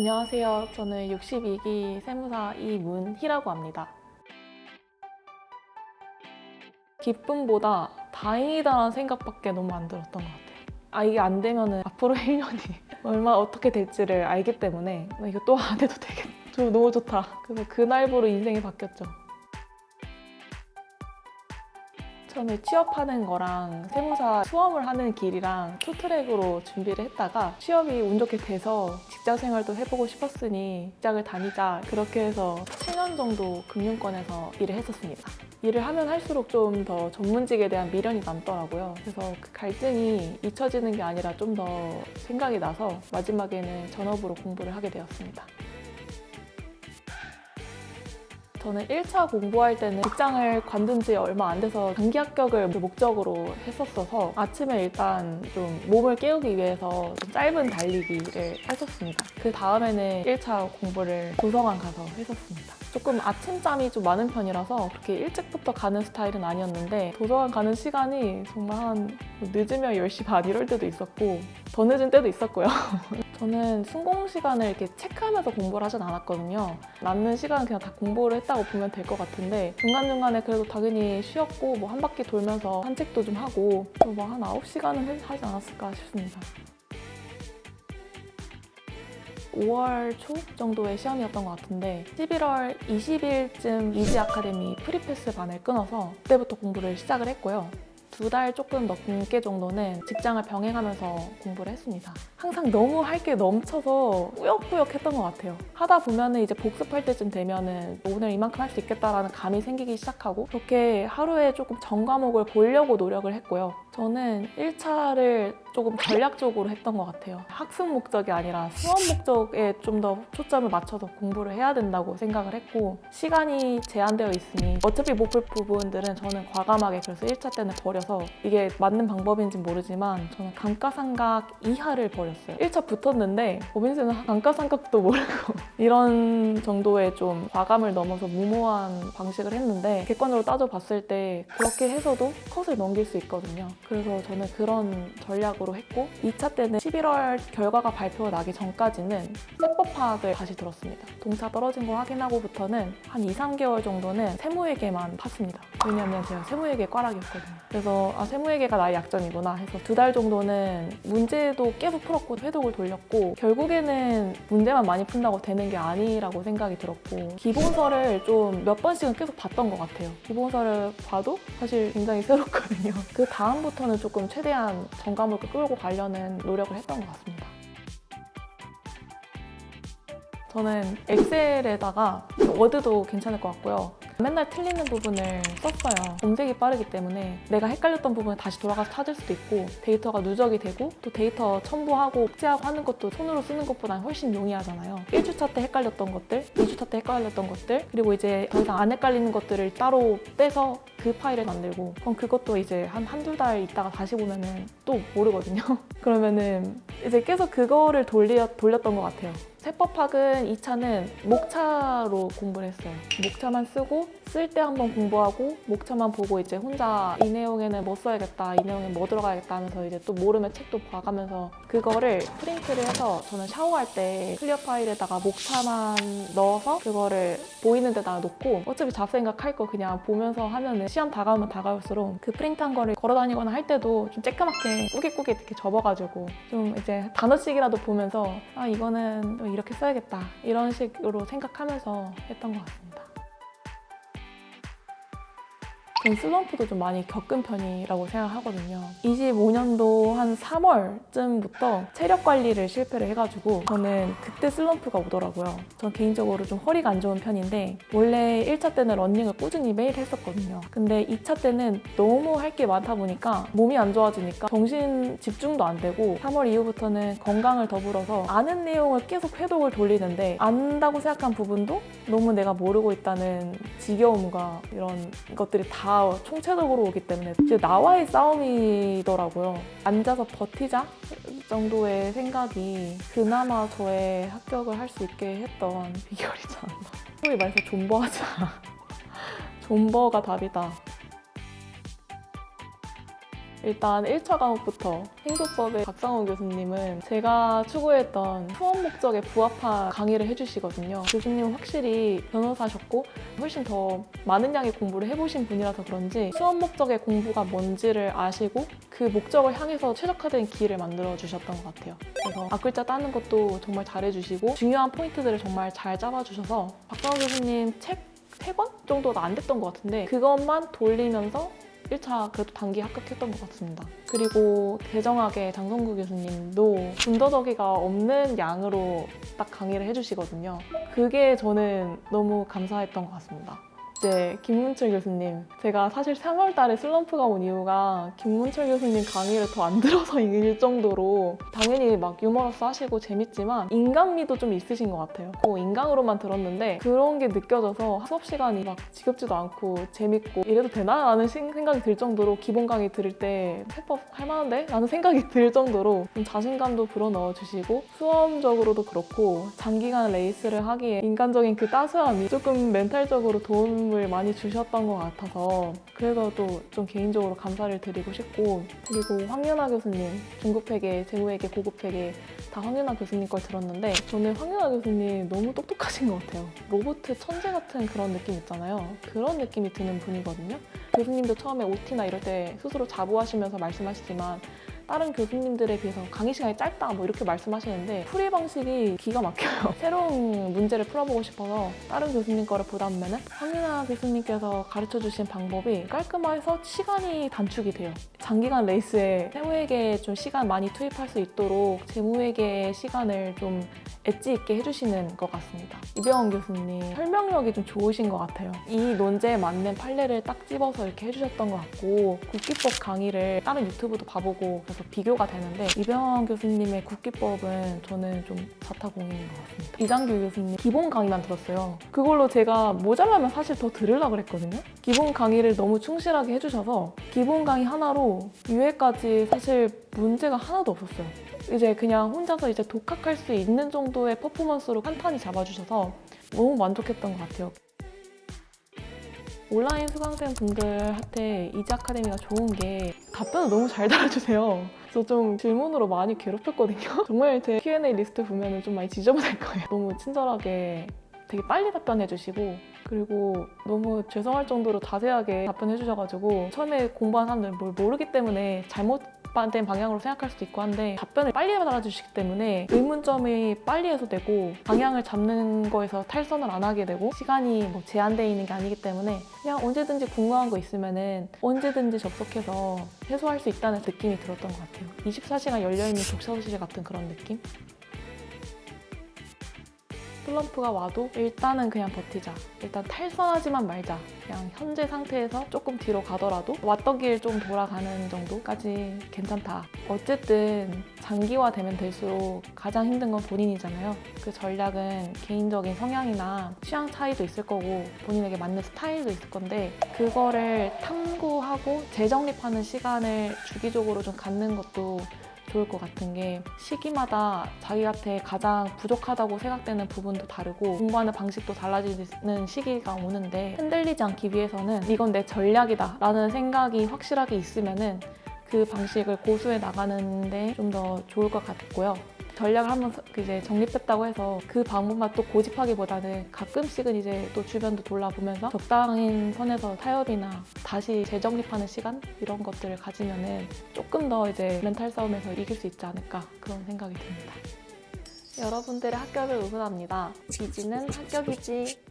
안녕하세요. 저는 62기 세무사 이문희라고 합니다. 기쁨보다 다행이다라는 생각밖에 너무 안 들었던 것 같아요. 아, 이게 안 되면은 앞으로 1년이 얼마 어떻게 될지를 알기 때문에 나 이거 또 안 해도 되겠다. 저 너무 좋다. 그래서 그날부로 인생이 바뀌었죠. 처음에 취업하는 거랑 세무사 수험을 하는 길이랑 투트랙으로 준비를 했다가 취업이 운 좋게 돼서 직장 생활도 해보고 싶었으니 직장을 다니자 그렇게 해서 7년 정도 금융권에서 일을 했었습니다. 일을 하면 할수록 좀 더 전문직에 대한 미련이 남더라고요. 그래서 그 갈등이 잊혀지는 게 아니라 좀 더 생각이 나서 마지막에는 전업으로 공부를 하게 되었습니다. 저는 1차 공부할 때는 직장을 관둔 지 얼마 안 돼서 단기 합격을 목적으로 했었어서 아침에 일단 좀 몸을 깨우기 위해서 좀 짧은 달리기를 했었습니다. 그 다음에는 1차 공부를 도서관 가서 했었습니다. 조금 아침잠이 좀 많은 편이라서 그렇게 일찍부터 가는 스타일은 아니었는데 도서관 가는 시간이 정말 한 늦으면 10시 반 이럴 때도 있었고 더 늦은 때도 있었고요. 저는 순공 시간을 이렇게 체크하면서 공부를 하진 않았거든요. 남는 시간은 그냥 다 공부를 했다고 보면 될 것 같은데 중간중간에 그래도 당연히 쉬었고 뭐 한 바퀴 돌면서 산책도 좀 하고 뭐한 9시간은 하지 않았을까 싶습니다. 5월 초 정도의 시험이었던 것 같은데 11월 20일쯤 이지 아카데미 프리패스 반을 끊어서 그때부터 공부를 시작을 했고요. 두 달 조금 넘게 정도는 직장을 병행하면서 공부를 했습니다. 항상 너무 할 게 넘쳐서 꾸역꾸역 했던 것 같아요. 하다 보면은 이제 복습할 때쯤 되면은 오늘 이만큼 할 수 있겠다라는 감이 생기기 시작하고 그렇게 하루에 조금 전 과목을 보려고 노력을 했고요. 저는 1차를 조금 전략적으로 했던 것 같아요. 학습 목적이 아니라 수업 목적에 좀 더 초점을 맞춰서 공부를 해야 된다고 생각을 했고 시간이 제한되어 있으니 어차피 못 볼 부분들은 저는 과감하게 그래서 1차 때는 버려서 이게 맞는 방법인지 모르지만 저는 감가상각 이하를 버렸어요. 1차 붙었는데 법인세는 감가상각도 모르고 이런 정도의 좀 과감을 넘어서 무모한 방식을 했는데 객관적으로 따져봤을 때 그렇게 해서도 컷을 넘길 수 있거든요. 그래서 저는 그런 전략으로 했고 2차 때는 11월 결과가 발표가 나기 전까지는 세법 파악을 다시 들었습니다. 동차 떨어진 거 확인하고부터는 한 2, 3개월 정도는 세무회계만 팠습니다. 왜냐면 제가 세무회계 꽈락이었거든요. 그래서 아 세무회계가 나의 약점이구나 해서 두 달 정도는 문제도 계속 풀었고 회독을 돌렸고 결국에는 문제만 많이 푼다고 되는 게 아니라고 생각이 들었고 기본서를 좀 몇 번씩은 계속 봤던 것 같아요. 기본서를 봐도 사실 굉장히 새롭거든요. 그 다음부터 는 조금 최대한 전 과목을 끌고 가려는 노력을 했던 것 같습니다. 저는 엑셀에다가 워드도 괜찮을 것 같고요. 맨날 틀리는 부분을 썼어요. 검색이 빠르기 때문에 내가 헷갈렸던 부분을 다시 돌아가서 찾을 수도 있고 데이터가 누적이 되고 또 데이터 첨부하고 복제하고 하는 것도 손으로 쓰는 것보다는 훨씬 용이하잖아요. 1주차 때 헷갈렸던 것들, 2주차 때 헷갈렸던 것들, 그리고 이제 더 이상 안 헷갈리는 것들을 따로 빼서 그 파일을 만들고 그럼 그것도 이제 한 한두 달 있다가 다시 보면은 또 모르거든요. 그러면은 이제 계속 그거를 돌려, 돌렸던 것 같아요. 세법학은 2차는 목차로 공부를 했어요. 목차만 쓰고 쓸 때 한번 공부하고 목차만 보고 이제 혼자 이 내용에는 뭐 써야겠다, 이 내용에 뭐 들어가야겠다 하면서 이제 또 모르면 책도 봐가면서 그거를 프린트를 해서 저는 샤워할 때 클리어 파일에다가 목차만 넣어서 그거를 보이는 데다가 놓고 어차피 잡생각 할 거 그냥 보면서 하면은 시험 다가오면 다가올수록 그 프린트한 거를 걸어 다니거나 할 때도 좀 쬐끄맣게 꾸깃꾸깃 이렇게 접어가지고 좀 이제 단어씩이라도 보면서 아 이거는 좀 이렇게 써야겠다 이런 식으로 생각하면서 했던 것 같습니다. 전 슬럼프도 좀 많이 겪은 편이라고 생각하거든요. 25년도 한 3월쯤부터 체력 관리를 실패를 해가지고 저는 그때 슬럼프가 오더라고요. 전 개인적으로 좀 허리가 안 좋은 편인데 원래 1차 때는 러닝을 꾸준히 매일 했었거든요. 근데 2차 때는 너무 할 게 많다 보니까 몸이 안 좋아지니까 정신 집중도 안 되고 3월 이후부터는 건강을 더불어서 아는 내용을 계속 회독을 돌리는데 안다고 생각한 부분도 너무 내가 모르고 있다는 지겨움과 이런 것들이 다 총체적으로 오기 때문에 이제 나와의 싸움이더라고요. 앉아서 버티자 정도의 생각이 그나마 저의 합격을 할 수 있게 했던 비결이지 않나. 소위 말해서 존버하자. 존버가 답이다. 일단 1차 과목부터 행도법의 박상호 교수님은 제가 추구했던 수업 목적에 부합한 강의를 해주시거든요. 교수님은 확실히 변호사셨고 훨씬 더 많은 양의 공부를 해보신 분이라서 그런지 수업 목적의 공부가 뭔지를 아시고 그 목적을 향해서 최적화된 기회를 만들어 주셨던 것 같아요. 그래서 앞글자 따는 것도 정말 잘해주시고 중요한 포인트들을 정말 잘 잡아주셔서 박상호 교수님 책 3권 정도가 안 됐던 것 같은데 그것만 돌리면서 1차 그래도 단기 합격했던 것 같습니다. 그리고 대정하게 장성구 교수님도 군더더기가 없는 양으로 딱 강의를 해주시거든요. 그게 저는 너무 감사했던 것 같습니다. 이제 김문철 교수님 제가 사실 3월 달에 슬럼프가 온 이유가 김문철 교수님 강의를 더 안 들어서일 정도로 당연히 막 유머러스 하시고 재밌지만 인간미도 좀 있으신 것 같아요. 그 인강으로만 들었는데 그런 게 느껴져서 수업 시간이 막 지겹지도 않고 재밌고 이래도 되나? 라는 신- 생각이 들 정도로 기본 강의 들을 때 해법 할 만한데? 라는 생각이 들 정도로 좀 자신감도 불어넣어 주시고 수험적으로도 그렇고 장기간 레이스를 하기에 인간적인 그 따스함이 조금 멘탈적으로 도움 을 많이 주셨던 것 같아서 그래서 또 좀 개인적으로 감사를 드리고 싶고 그리고 황윤아 교수님 중급회계, 재무회계, 고급회계 다 황윤아 교수님 걸 들었는데 저는 황윤아 교수님 너무 똑똑하신 것 같아요. 로봇 천재 같은 그런 느낌 있잖아요. 그런 느낌이 드는 분이거든요. 교수님도 처음에 OT나 이럴 때 스스로 자부하시면서 말씀하시지만 다른 교수님들에 비해서 강의 시간이 짧다 뭐 이렇게 말씀하시는데 풀이 방식이 기가 막혀요. 새로운 문제를 풀어보고 싶어서 다른 교수님 거를 보다 보면은 황윤아 교수님께서 가르쳐 주신 방법이 깔끔해서 시간이 단축이 돼요. 장기간 레이스에 세무에게 좀 시간 많이 투입할 수 있도록 재무에게 시간을 좀 엣지 있게 해주시는 것 같습니다. 이병헌 교수님 설명력이 좀 좋으신 것 같아요. 이 논제에 맞는 판례를 딱 집어서 이렇게 해주셨던 것 같고 국기법 강의를 다른 유튜브도 봐보고 그래서 비교가 되는데 이병헌 교수님의 국기법은 저는 좀 자타공인인 것 같습니다. 이장규 교수님 기본 강의만 들었어요. 그걸로 제가 모자라면 사실 더 들으려고 그랬거든요. 기본 강의를 너무 충실하게 해주셔서 기본 강의 하나로 유해까지 사실 문제가 하나도 없었어요. 이제 그냥 혼자서 이제 독학할 수 있는 정도의 퍼포먼스로 탄탄히 잡아주셔서 너무 만족했던 것 같아요. 온라인 수강생 분들한테 이지 아카데미가 좋은 게 답변을 너무 잘 달아주세요. 그래서 좀 질문으로 많이 괴롭혔거든요. 정말 제 Q&A 리스트 보면 좀 많이 지저분할 거예요. 너무 친절하게 되게 빨리 답변해 주시고 그리고 너무 죄송할 정도로 자세하게 답변해 주셔가지고 처음에 공부한 사람들은 뭘 모르기 때문에 잘못 된 방향으로 생각할 수도 있고 한데 답변을 빨리 달아주시기 때문에 의문점이 빨리 해소되고 방향을 잡는 거에서 탈선을 안 하게 되고 시간이 뭐 제한되어 있는 게 아니기 때문에 그냥 언제든지 궁금한 거 있으면은 언제든지 접속해서 해소할 수 있다는 느낌이 들었던 것 같아요. 24시간 열려있는 독서실 같은 그런 느낌? 슬럼프가 와도 일단은 그냥 버티자. 일단 탈선하지만 말자. 그냥 현재 상태에서 조금 뒤로 가더라도 왔던 길 좀 돌아가는 정도까지 괜찮다. 어쨌든 장기화되면 될수록 가장 힘든 건 본인이잖아요. 그 전략은 개인적인 성향이나 취향 차이도 있을 거고 본인에게 맞는 스타일도 있을 건데 그거를 탐구하고 재정립하는 시간을 주기적으로 좀 갖는 것도 좋을 것 같은 게 시기마다 자기한테 가장 부족하다고 생각되는 부분도 다르고 공부하는 방식도 달라지는 시기가 오는데 흔들리지 않기 위해서는 이건 내 전략이다 라는 생각이 확실하게 있으면은 그 방식을 고수해 나가는데 좀 더 좋을 것 같고요. 전략을 한번 이제 정립했다고 해서 그 방법만 또 고집하기보다는 가끔씩은 이제 또 주변도 돌아보면서 적당한 선에서 타협이나 다시 재정립하는 시간 이런 것들을 가지면은 조금 더 이제 멘탈 싸움에서 이길 수 있지 않을까 그런 생각이 듭니다. 여러분들의 합격을 응원합니다. 지지는 합격이지.